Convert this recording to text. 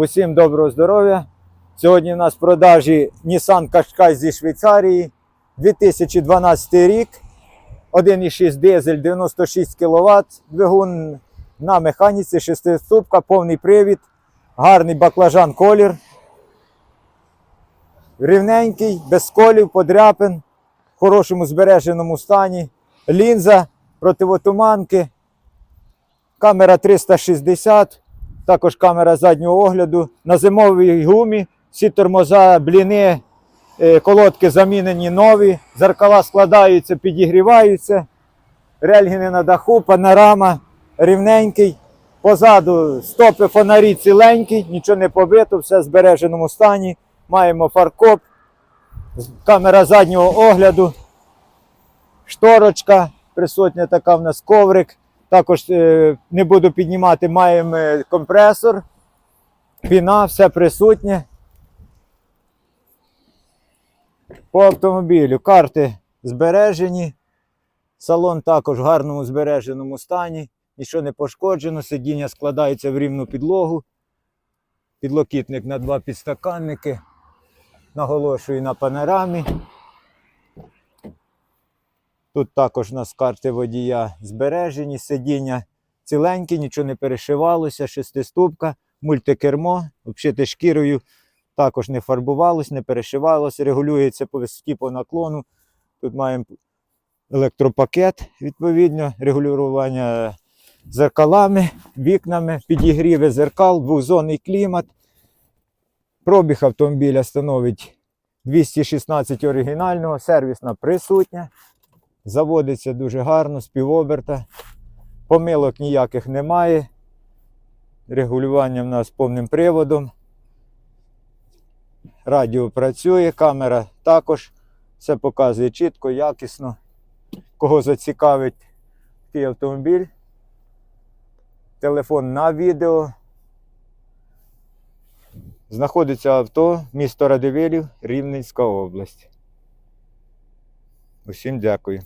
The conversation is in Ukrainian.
Усім доброго здоров'я. Сьогодні у нас в продажі Nissan Qashqai зі Швейцарії. 2012 рік. 1,6 дизель, 96 кВт. Двигун на механіці, шестиступка, повний привід, гарний баклажан колір. Рівненький, без сколів, подряпин, в хорошому збереженому стані. Лінза, противотуманки, камера 360, також камера заднього огляду. На зимовій гумі, всі тормоза, бліни, е, колодки замінені нові, зеркала складаються, підігріваються. Рельгіни на даху, панорама рівненький. Позаду стопи фонарі ціленькі, нічого не побито, все в збереженому стані. Маємо фаркоп, камера заднього огляду, шторочка, присутня така в нас коврик. Також е, не буду піднімати, маємо компресор, піна, все присутнє. По автомобілю карти збережені. Салон також в гарному збереженому стані, нічого не пошкоджено, сидіння складається в рівну підлогу. Підлокітник на два підстаканники. Наголошую на панорамі. Тут також у нас карти водія збережені, сидіння ціленькі, нічого не перешивалося, шестиступка, мультикермо, обшите шкірою, також не фарбувалось, не перешивалося, регулюється по висоті по наклону. Тут маємо електропакет, відповідно, регулювання зеркалами, вікнами, підігріви зеркал, двохзонний клімат. Пробіг автомобіля становить 216 оригінального, сервісна присутня. Заводиться дуже гарно, з. Помилок ніяких немає. Регулювання в нас повним приводом. Радіо працює, камера також. Все показує чітко, якісно. Кого зацікавить такий автомобіль. Телефон на відео. Знаходиться авто, місто Радивилів, Рівненська область. Усім дякую.